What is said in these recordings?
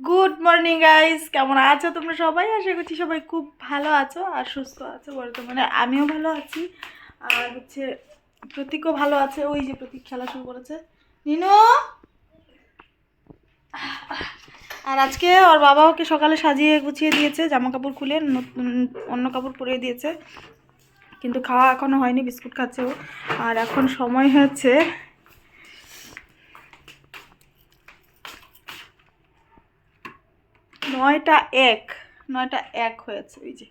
Good morning guys কেমন আছো তোমরা সবাই? আশা করছি সবাই খুব ভালো আছো আর সুস্থ আছো বর্তমানে আমিও ভালো আছি। আর হচ্ছে প্রতীকও ভালো আছে। ওই যে প্রতীক খেলা শুরু করেছে। নিনু? আর আজকে ওর বাবা ওকে সকালে সাজিয়ে গুছিয়ে দিয়েছে জামা কাপড় খুলে অন্য কাপড় পরিয়ে দিয়েছে। কিন্তু খাওয়া এখনও হয়নি, বিস্কুট খাচ্ছে ও। আর এখন সময় হচ্ছে নয়টা এক নয়টা এক হয়েছে ওই যে।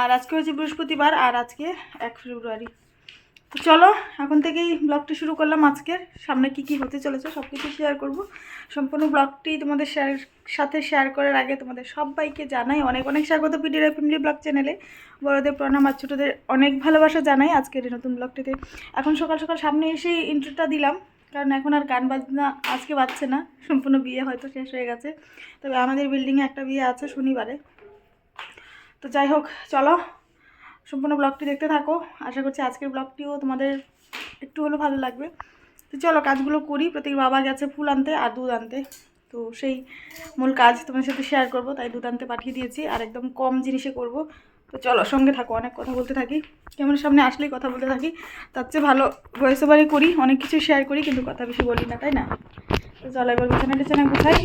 আর আজকে হয়েছে বৃহস্পতিবার, আর আজকে এক ফেব্রুয়ারি। তো চলো, এখন থেকেই ব্লগটি শুরু করলাম আজকের। সামনে কি কি হতে চলেছে সব কিছু শেয়ার করব। সম্পূর্ণ ব্লগটি তোমাদের শেয়ার সাথে শেয়ার করার আগে তোমাদের সবাইকে জানাই অনেক অনেক স্বাগত পিডির ফ্যামিলি ব্লগ চ্যানেলে। বড়দের, প্রণাম আর ছোটোদের অনেক ভালোবাসা জানাই আজকের এই নতুন ব্লগটিতে। এখন সকাল সকাল সামনে এসেই ইন্টারটা দিলাম। কারণ এখন আর গান বাজনা আজকে বাজছে না, সম্পূর্ণ বিয়ে হয়তো শেষ হয়ে গেছে। তবে আমাদের বিল্ডিংয়ে একটা বিয়ে আছে শনিবারে। তো যাই হোক, চলো, সম্পূর্ণ ব্লগটি দেখতে থাকো। আশা করছি আজকের ব্লগটিও তোমাদের একটু হলেও ভালো লাগবে। তো চলো, কাজগুলো করি। প্রত্যেক বাবা গেছে ফুল আনতে আর দুধ আনতে। তো সেই মূল কাজ তোমাদের সাথে শেয়ার করব। তাই দুধ আনতে পাঠিয়ে দিয়েছি। আর একদম কম জিনিসে করব। তো চলো, সঙ্গে থাকো, অনেক কথা বলতে থাকি। কেমন সামনে আসলেই কথা বলতে থাকি। তার চেয়ে ভালো ভয়েস ওভারে করি, অনেক কিছু শেয়ার করি, কিন্তু কথা বেশি বলি না, তাই না? তো চলো, এবার বিছানা টিছানা গুছাই,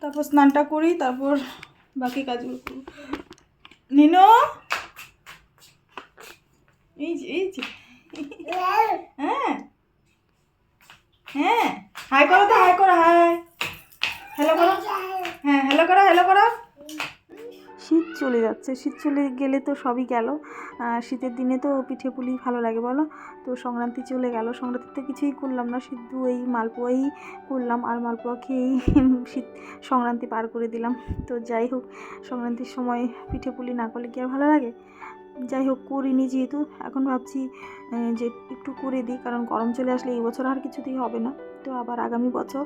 তারপর স্নানটা করি, তারপর বাকি কাজগুলো করব। নিনো? এই যে এই যে। হ্যাঁ। হ্যাঁ। হাই করো তো হাই করো হাই হ্যালো করো। হ্যাঁ হ্যালো করো হ্যালো করো। শীত চলে যাচ্ছে। শীত চলে গেলে তো সবই গেল। শীতের দিনে তো পিঠে পুলি ভালো লাগে বলো? তো সংক্রান্তি চলে গেল। সংক্রান্তিতে কিছুই করলাম না। সিদ্ধু এই মালপোয়াই করলাম আর মালপোয়া খেয়েই শীত সংক্রান্তি পার করে দিলাম। তো যাই হোক, সংক্রান্তির সময় পিঠে পুলি না করলে কি আর ভালো লাগে? যাই হোক, করিনি যেহেতু। এখন ভাবছি যে একটু করে দিই। কারণ গরম চলে আসলে এই বছর আর কিছুতেই হবে না। তো আবার আগামী বছর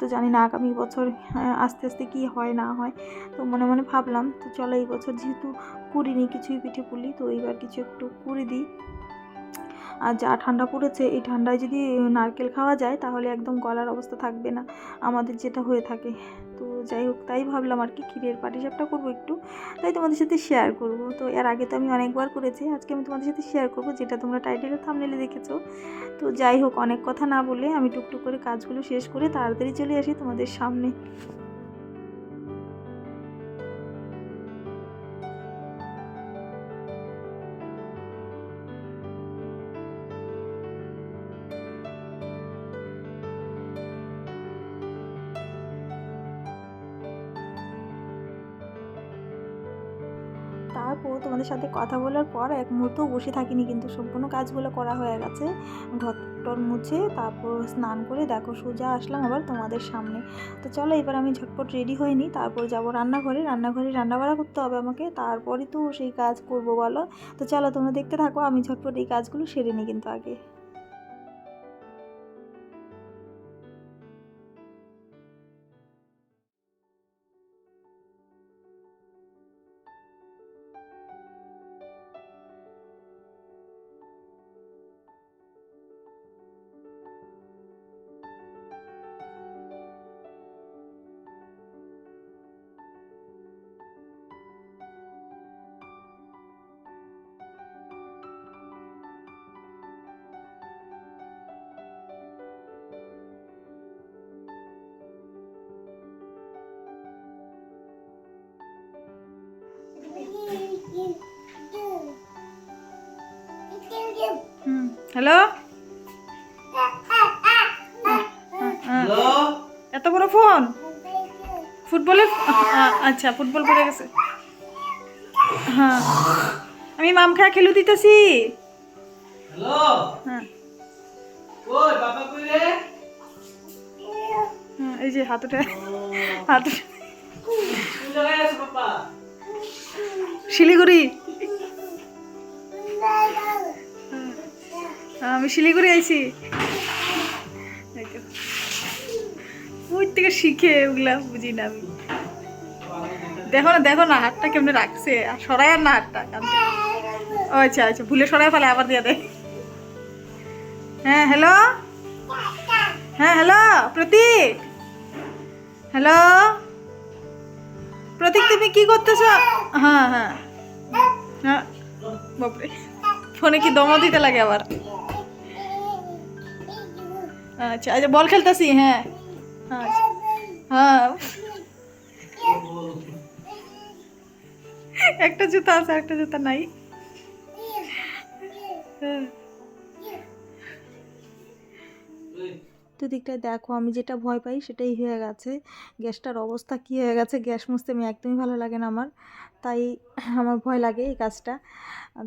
তো জানি না আগামী বছর আস্তে আস্তে কি হয়, না হয়। তো মনে মনে ভাবলাম, তো চলো এই বছর যেহেতু করিনি কিছুই পিঠে পুলি, তো এইবার কিছু একটু করে দিই। আর যা ঠান্ডা পড়েছে, এই ঠান্ডায় যদি নারকেল খাওয়া যায়, তাহলে একদম গলার অবস্থা থাকবে না। আমাদের যেটা হয়ে থাকে। যাই হোক, তাই ভাবলাম আর কি ক্ষীরের পাটিসাপটা করব একটু। তাই তোমাদের সাথে শেয়ার করব। তো এর আগে তো আমি অনেকবার করেছি, আজকে আমি তোমাদের সাথে শেয়ার করব, যেটা তোমরা টাইটেলের থামনেলে দেখেছ। তো যাই হোক, অনেক কথা না বলে আমি টুকটুক করে কাজগুলো শেষ করে তাড়াতাড়ি চলে আসি তোমাদের সামনে। তারপর তোমাদের সাথে কথা বলার পর এক মুহূর্তও বসে থাকিনি কিন্তু। সম্পূর্ণ কাজগুলো করা হয়ে গেছে। ঘরটর মুছে তারপর স্নান করে দেখো, সোজা আসলাম আবার তোমাদের সামনে। তো চলো এবার আমি ঝটপট রেডি হইনি তারপর যাব রান্নাঘরে। রান্নাঘরে রান্না বাড়া করতে হবে আমাকে তারপরে তো সেই কাজ করব বলো। তো চলো তোমরা দেখতে থাকো, আমি ঝটপট এই কাজগুলো সেরে নিই কিন্তু আগে। হ্যালো? এত বড় ফোন? ফুটবলে আচ্ছা ফুটবল পড়ে গেছে। হ্যাঁ। আমি মাম খেলু দিতেছি। হ্যালো? হ্যাঁ। ওই বাবা কই রে? হ্যাঁ, এই যে হাত উঠে শিলিগুড়ি। আমি শিলিগুড়ি আইছি। ওই থেকে শিখে ওগুলা বুঝি না আমি। দেখো না দেখো না, হাতটা কেমনে রাখছে। আর সরাই আর না হাতটা আচ্ছা আচ্ছা ভুলে সরাই ফেলে, আবার দিয়ে দেয় হ্যাঁ হ্যালো? হ্যাঁ হ্যালো, প্রতীক? হ্যালো? প্রতীক, তুমি কি করতেছ? হ্যাঁ হ্যাঁ। হ্যাঁ বাপরে। ফোনে কি দমও দিতে লাগে আবার? আচ্ছা আচ্ছা বল খেলতেছি হ্যাঁ। আচ্ছা হ্যাঁ। একটা জুতা আছে একটা জুতা নাই। দিকটায় দেখো, আমি যেটা ভয় পাই সেটাই হয়ে গেছে। গ্যাসটার অবস্থা কী হয়ে গেছে, গ্যাস মুছতে আমি একদমই ভালো লাগে না আমার। তাই আমার ভয় লাগে এই কাজটা।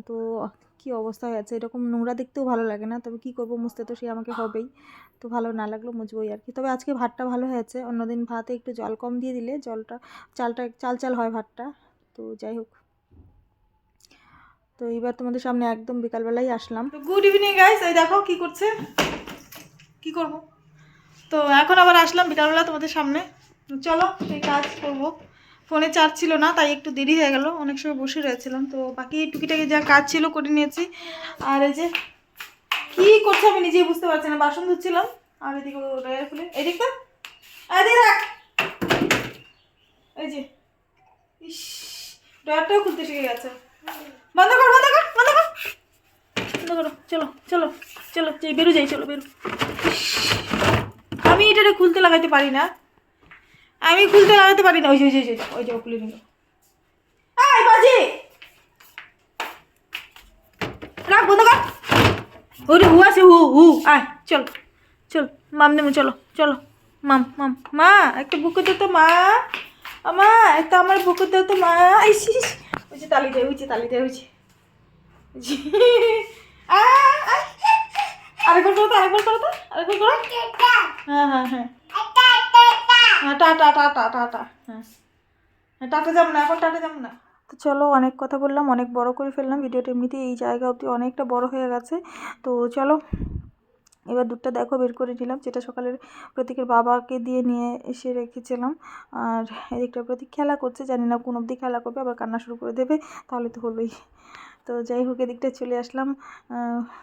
তো কি অবস্থা হয়েছে এরকম নোংরা দেখতেও ভালো লাগে না। তবে কি করব? মুছতে তো সে আমাকে হবেই। তো ভালো না লাগল মুছবই আর কি। তবে আজকে ভাতটা ভালো হয়েছে অন্যদিন ভাতে একটু জল কম দিয়ে দিলে জলটা, চালটা, চাল চাল হয় ভাতটা। তো যাই হোক। তো এইবার তোমাদের সামনে একদম বিকালবেলাই আসলাম। তো গুড ইভিনিং গাইস। এই দেখো কি করছে। কি করব? তো এখন আবার আসলাম বিকালবেলা তোমাদের সামনে। চলো, সেই কাজ করব। ফোনে চার্জ ছিল না, তাই একটু দেরি হয়ে গেল। অনেক সময় বসে রয়েছিলাম, তো বাকি টুকিটাকি যা কাজ ছিল করে নিয়েছি। আর এই যে, কি করছে আমি নিজেই বুঝতে পারছি না, বাসন ধুচ্ছিলাম। আর এদিকে ড্রায়ার খুলে এদিকটা এদিকে রাখ এই যে, ইস, ড্রয়ারটাও খুলতে শিখে গেছে। বন্ধ কর বন্ধ কর বন্ধ কর। বন্ধ করো, চলো চলো চলো বেরো, যাই, চলো, বেরো। আমি এটারে খুলতে লাগাইতে পারি না। আমি খুলতে লাগাতে পারি না। ওই যে ওই যে ওই যে, খুলে নিল। এই বাজি! রাখ বন্ধ কর। ওরে হু আছে হু হু। আয় চল চল মাম নেমে চলো চলো। মাম মাম মা একটা বুকে দে তো মা। মা একটা আমার বুকে দাও তো মা। ইস ইস। ওই যে তালি দেয় ওই যে তালি দেয় ওই যে। আরেকবার করো তো আরেকবার করো তো আরেকবার করো। হ্যাঁ হ্যাঁ হ্যাঁ। হ্যাঁ টাটা টাটা টাটা হ্যাঁ। হ্যাঁ টাটা না, এখন টাটা তো চলো অনেক কথা বললাম, অনেক বড় করে ফেললাম, ভিডিওটা এমনিতেই এই জায়গা অবধি অনেকটা বড় হয়ে গেছে। তো চলো, এবার দুধটা দেখো, বের করে নিলাম, যেটা সকালের প্রতীকের বাবাকে দিয়ে নিয়ে এসে রেখেছিলাম। আর এদিকটা প্রতীক খেলা করছে, জানি না কোন অবধি খেলা করবে, আবার কান্না শুরু করে দেবে, তাহলে তো হলোই। তো যাই হোক, এদিকটা চলে আসলাম।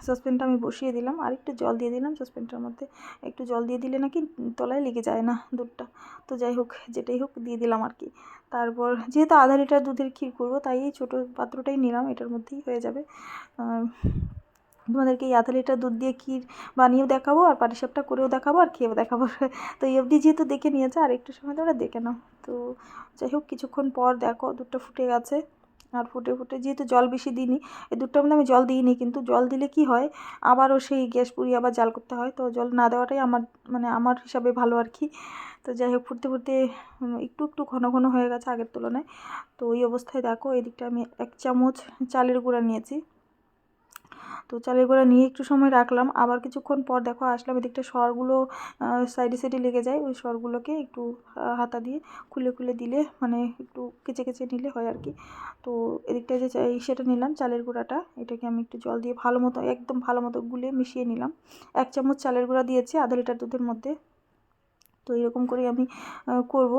সসপ্যানটা আমি বসিয়ে দিলাম। আর একটু জল দিয়ে দিলাম সসপ্যানটার মধ্যে। একটু জল দিয়ে দিলে নাকি তলায় লেগে যায় না দুধটা। তো যাই হোক, যেটাই হোক দিয়ে দিলাম আর কি। তারপর যেহেতু আধা লিটার দুধের ক্ষীর করব, তাই এই ছোটো পাত্রটাই নিলাম। এটার মধ্যেই হয়ে যাবে। তোমাদেরকে এই আধা লিটার দুধ দিয়ে ক্ষীর বানিয়েও দেখাবো, আর পাটিসাপটা করেও দেখাবো, আর খেয়েও দেখাবো। তো এই অবধি যেহেতু দেখে নিয়েছে আর একটু সময় তোমরা দেখে নাও। তো যাই হোক, কিছুক্ষণ পর দেখো দুধটা ফুটে গেছে। আর ফুটে ফুটে, যেহেতু জল বেশি দিইনি, এই দুধটার মধ্যে আমি জল দিইনি, কিন্তু জল দিলে কি হয়, আবারও সেই গ্যাস পুড়িয়ে আবার জাল করতে হয়, তো জল না দেওয়াটাই আমার মানে আমার হিসাবে ভালো আর কি। তো যাই হোক, ফুটতে ফুটতে একটু একটু ঘন ঘন হয়ে গেছে আগের তুলনায়। তো ওই অবস্থায় দেখো, এদিকটা আমি এক চামচ চালের গুঁড়া নিয়েছি। তো চালের গোড়া নিয়ে একটু সময় রাখলাম। আবার কিছুক্ষণ পর দেখো আসলাম, এদিকটা সরগুলো সাইডে সাইডে লেগে যায়। ওই সরগুলোকে একটু হাতা দিয়ে খুলে খুলে দিলে মানে একটু কেচে কেচে নিলে হয় আর কি। তো এদিকটা যে সেটা নিলাম, চালের গুঁড়াটা। এটাকে আমি একটু জল দিয়ে ভালো মতো, একদম ভালো মতো গুলে মিশিয়ে নিলাম। এক চামচ চালের গুঁড়া দিয়েছি, আধা লিটার দুধের মধ্যে। তো এরকম করে আমি করব।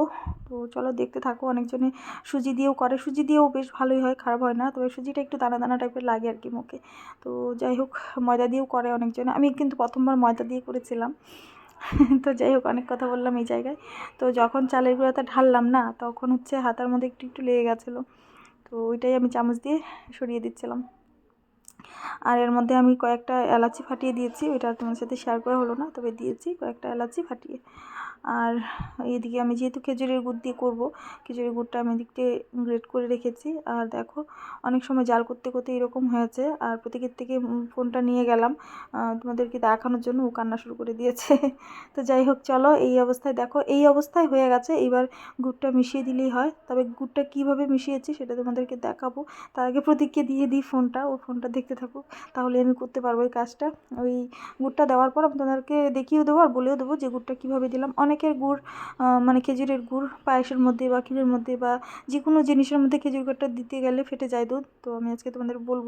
তো চলো দেখতে থাকো, অনেকজনে সুজি দিয়েও করে। সুজি দিয়েও বেশ ভালোই হয়, খারাপ হয় না। তবে সুজিটা একটু দানা দানা টাইপের লাগে আর কি মুখে। তো যাই হোক, ময়দা দিয়েও করে অনেকজনে। আমি কিন্তু প্রথমবার ময়দা দিয়ে করেছিলাম। তো যাই হোক, অনেক কথা বললাম এই জায়গায়। তো যখন চালের গুঁড়াটা ঢাললাম না, তখন হচ্ছে হাতার মধ্যে একটু একটু লেগে গেছিল। তো ওইটাই আমি চামচ দিয়ে সরিয়ে দিচ্ছিলাম। আর এর মধ্যে আমি কয়েকটা এলাচি ফাটিয়ে দিয়েছি। ওইটা তোমার সাথে শেয়ার করা হলো না, তবে দিয়েছি কয়েকটা এলাচি ফাটিয়ে। আর এদিকে আমি যেহেতু খেজুরের গুড় দিয়ে করব, খেজুরের গুড়টা আমি এদিকতে গ্রেট করে রেখেছি। আর দেখো, অনেক সময় জাল করতে করতে এরকম হয়েছে। আর প্রত্যেকের থেকে ফোনটা নিয়ে গেলাম তোমাদেরকে দেখানোর জন্য ও কান্না শুরু করে দিয়েছে। তো যাই হোক, চলো এই অবস্থায় দেখো, এই অবস্থায় হয়ে গেছে। এবার গুড়টা মিশিয়ে দিলেই হয়। তবে গুড়টা কীভাবে মিশিয়েছি সেটা তোমাদেরকে দেখাবো। তার আগে প্রতীককে দিয়ে দিই ফোনটা, ও ফোনটা দেখতে থাকুক। তাহলে আমি করতে পারব এই কাজটা। ওই গুড়টা দেওয়ার পর আমি তোমাদেরকে দেখিয়েও দেবো আর বলেও দেবো যে গুড়টা কীভাবে দিলাম। অনেকের গুড় মানে খেজুরের গুড় পায়েসের মধ্যে বা ক্ষীরের মধ্যে বা যে কোনো জিনিসের মধ্যে খেজুর গুড়টা দিতে গেলে ফেটে যায় দুধ। তো আমি আজকে তোমাদের বলব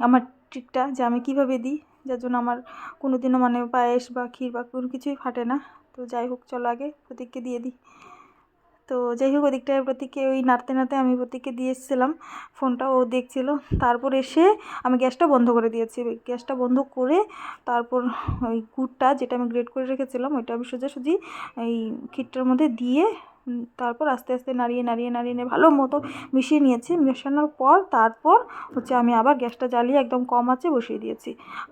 আমার ট্রিকটা যে আমি কীভাবে দিই, যার জন্য আমার কোনো দিনও মানে পায়েস বা ক্ষীর বা কোনো কিছুই ফাটে না। তো যাই হোক, চলো আগে প্রতীককে দিয়ে দিই। তো যাই হোক ওদিকটায় প্রতীককে ওই নাড়তে নাড়তে আমি প্রতীককে দিয়ে এসেছিলাম। ফোনটা ও দেখছিল। তারপর এসে আমি গ্যাসটা বন্ধ করে দিয়েছি। গ্যাসটা বন্ধ করে তারপর ওই গুড়টা যেটা আমি গ্রেট করে রেখেছিলাম, ওইটা আমি সোজাসুজি এই ক্ষীরটার মধ্যে দিয়ে তারপর আস্তে আস্তে নাড়িয়ে নাড়িয়ে নাড়িয়ে নিয়ে ভালো মতো মিশিয়ে নিয়েছি। মেশানোর পর তারপর হচ্ছে আমি আবার গ্যাসটা জ্বালিয়ে একদম কম আঁচে বসিয়ে দিয়েছি।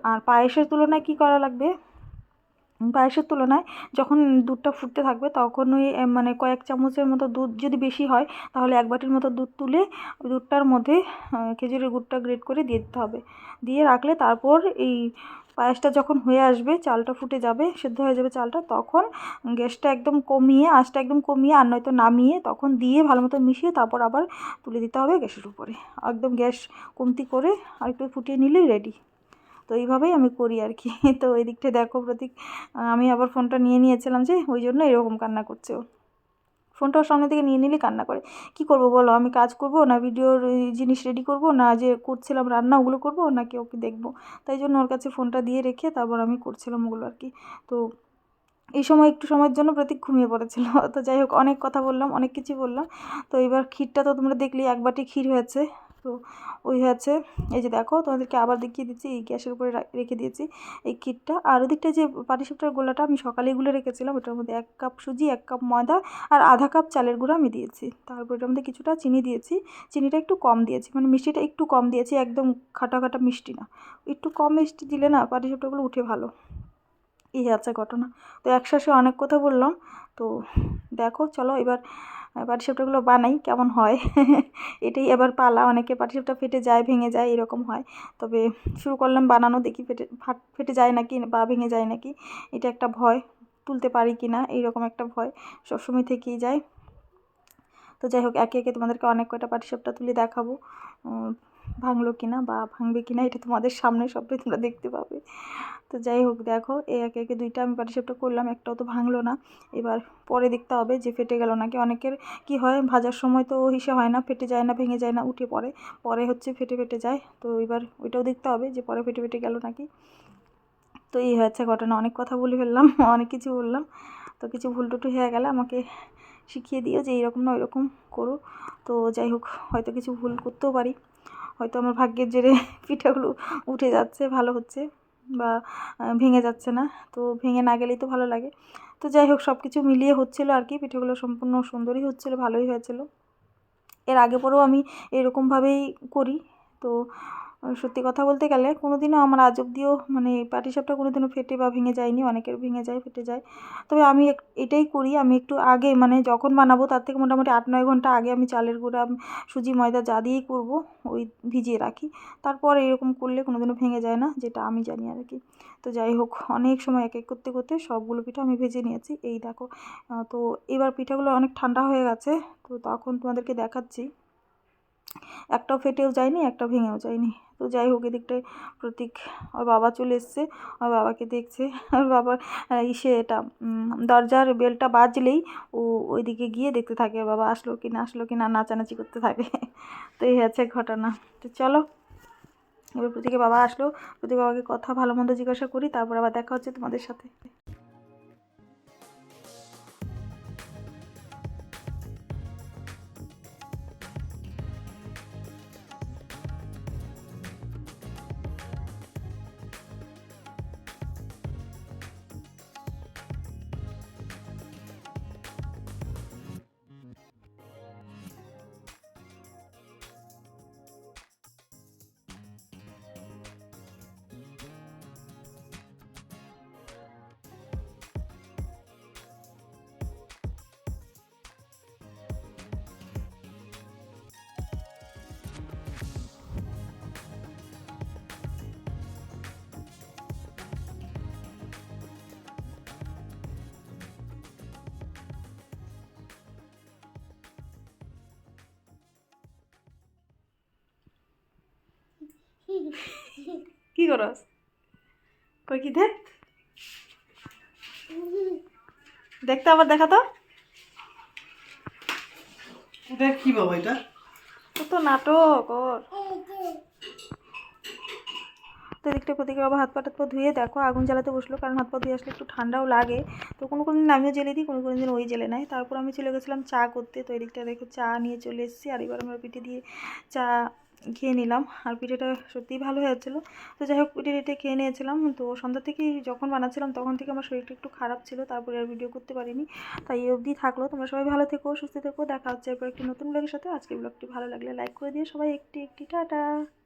আর পায়েসের তুলনায় কি করা লাগবে? পায়েসের তুলনায় যখন দুধটা ফুটতে থাকবে তখন ওই মানে কয়েক চামচের মতো দুধ যদি বেশি হয় তাহলে এক বাটির মতো দুধ তুলে দুধটার মধ্যে খেজুরের গুড়টা গ্রেট করে দিয়ে দিতে হবে। দিয়ে রাখলে তারপর এই পায়েসটা যখন হয়ে আসবে, চালটা ফুটে যাবে, সেদ্ধ হয়ে যাবে চালটা, তখন গ্যাসটা একদম কমিয়ে, আঁচটা একদম কমিয়ে আর নয়তো নামিয়ে তখন দিয়ে ভালো মতো মিশিয়ে তারপর আবার তুলে দিতে হবে গ্যাসের উপরে। একদম গ্যাস কমতি করে আর একটু ফুটিয়ে নিলেই রেডি। তো এইভাবেই আমি করি আর কি তো ওই দিকটা দেখো প্রতীক আমি আবার ফোনটা নিয়ে নিয়েছিলাম যে ওই জন্য এরকম কান্না করছে ও। ফোনটা ওর সামনে থেকে নিয়ে নিলে কান্না করে। কি করব বলো, আমি কাজ করব না ভিডিওর জিনিস রেডি করব, না যে করছিলাম রান্না ওগুলো করব, নাকি ওকে দেখব? তাই জন্য ওর কাছে ফোনটা দিয়ে রেখে তারপর আমি করছিলাম ওগুলো আর কি তো এই সময় একটু সময়ের জন্য প্রতীক ঘুমিয়ে পড়েছিল। তো যাই হোক, অনেক কথা বললাম, অনেক কিছু বললাম। তো এবার ক্ষীরটা তো তোমরা দেখলি এক বাটি ক্ষীর হয়েছে। তো ওই হচ্ছে, এই যে দেখো তোমাদেরকে আবার দেখিয়ে দিচ্ছি, এই গ্যাসের উপরে রেখে দিয়েছি এই কিটটা। আর ওদিকটা যে পাটিসাপটার গোলাটা আমি সকালেই গুলে রেখেছিলাম, ওটার মধ্যে এক কাপ সুজি, এক কাপ ময়দা আর আধা কাপ চালের গুঁড়ো আমি দিয়েছি। তারপর ওটার মধ্যে কিছুটা চিনি দিয়েছি। চিনিটা একটু কম দিয়েছি মানে মিষ্টিটা একটু কম দিয়েছি, একদম খাটা খাটা মিষ্টি না। একটু কম মিষ্টি দিলে না পাটিসাপটাগুলো উঠে ভালো। এই আছে ঘটনা। তো একসাথে অনেক কথা বললাম। তো দেখো, চলো এবার পাটিসাপটাগুলো বানাই, কেমন হয়? এটাই এবার পালা, অনেকে পাটিসাপটা ফেটে যায়, ভেঙে যায়, এরকম হয়। তবে শুরু করলাম বানানো, দেখি ফেটে, ফাট, ফেটে যায় নাকি বা ভেঙে যায় নাকি? এটা একটা ভয়, তুলতে পারি কি না? এইরকম একটা ভয় সবসময় থেকেই যায়। তো যাই হোক, একে একে তোমাদেরকে অনেক কয়টা পাটিসাপটা তুলে দেখাবো। ভাঙলো কিনা বা ভাঙবে কিনা এটা তোমাদের সামনে সবটাই তোমরা দেখতে পাবে। তো যাই হোক, দেখো এই একে একে দুইটা আমি পাটিসাপটা করলাম, একটাও তো ভাঙলো না। এবার পরে দেখতে হবে যে ফেটে গেল নাকি। অনেকের কি হয়, ভাজার সময় তো হিসে হয় না, ফেটে যায় না, ভেঙে যায় না, উঠে পড়ে। পরে হচ্ছে ফেটে ফেটে যায়। তো এবার ওইটাও দেখতে হবে যে পরে ফেটে ফেটে গেল নাকি। তো এই হচ্ছে ঘটনা। অনেক কথা বলে ফেললাম, অনেক কিছু বললাম। তো কিছু ভুল টুটু হয়ে গেলে আমাকে শিখিয়ে দিও যে এইরকম না ওইরকম করো। তো যাই হোক, হয়তো কিছু ভুল করতেও পারি। হয়তো আমার ভাগ্যের জেরে পিঠাগুলো উঠে যাচ্ছে, ভালো হচ্ছে বা ভেঙে যাচ্ছে না। তো ভেঙে না গেলেই তো ভালো লাগে। তো যাই হোক সব কিছু মিলিয়ে হচ্ছিল আর কি। পিঠেগুলো সম্পূর্ণ সুন্দরই হচ্ছিল, ভালোই হয়েছিল। এর আগে পরেও আমি এরকমভাবেই করি। তো সত্যি কথা বলতে গেলে কোনো দিনও আমার আজ অব্দিও মানে পাটিসাপটা কোনো দিনও ফেটে বা ভেঙে যায়নি, অনেকের ভেঙে যায়, ফেটে যায়। তবে আমি এটাই করি, আমি একটু আগে মানে যখন বানাবো তার থেকে মোটামুটি আট, নয় ঘণ্টা আগে আমি চালের গুঁড়া, সুজি, ময়দা যা দিয়েই করব, ওই ভিজিয়ে রাখি। তারপর এরকম করলে কোনো দিনও ভেঙে যায় না, যেটা আমি জানি আর কি। তো যাই হোক, অনেক সময় এক এক করতে করতে সবগুলো পিঠা আমি ভেজে নিয়েছি, এই দেখো। তো এবার পিঠাগুলো অনেক ঠান্ডা হয়ে গেছে, তো তখন তোমাদেরকে দেখাচ্ছি। একটাও ফেটেও যায়নি একটা ভেঙেও যায়নি। তো যাই হোক, এদিকটায় প্রতীক ওর বাবা চলে এসছে, ওর বাবাকে দেখছে। ওর বাবার ইসে এটা দরজার বেলটা বাজলেই ও ওইদিকে গিয়ে দেখতে থাকে, ওর বাবা আসলো কি না আসলো কি না নাচানাচি করতে থাকে। তো এই হচ্ছে ঘটনা। তো চলো, এবার প্রতীকের বাবা আসলো প্রতীক বাবাকে কথা ভালো মন্দ জিজ্ঞাসা করি, তারপর আবার দেখা হচ্ছে তোমাদের সাথে। কি করস? কই কি দেখ? দেখতে আবার দেখা তো। এটা কি বাবা এটা। কত নাটক ওর। তো এদিকটা প্রতিকে বাবা হাত পা টাত পা ধুয়ে দেখো আগুন জ্বালাতে বসল কারণ হাত পা ধুয়ে আসলে একটু ঠান্ডাও লাগে। তো কোনো কোনো দিন আমিও জেলে দিই কোনো কোনো দিন ওই জেলে নেয় তারপর আমি চলে গেছিলাম চা করতে তো এদিকটা দেখো চা নিয়ে চলে এসেছি আর এবার আমরা পিঠে দিয়ে চা খেয়ে নিলাম। আর পিঠেটা সত্যিই ভালো হয়েছিল। তো যাই হোক, পিঠে খেয়ে নিয়েছিলাম। তো সন্ধ্যা থেকেই যখন বানাচ্ছিলাম, তখন থেকে আমার শরীরটা একটু খারাপ ছিল। তারপরে আর ভিডিও করতে পারিনি। তাই এই অবধি থাকল। তোমরা সবাই ভালো থেকো, সুস্থ থেকো। দেখা হচ্ছে এরপর একটি নতুন ব্লগের সাথে। আজকে ব্লগটি ভালো লাগলে লাইক করে দিয়ে সবাই একটি একটি, টাটা।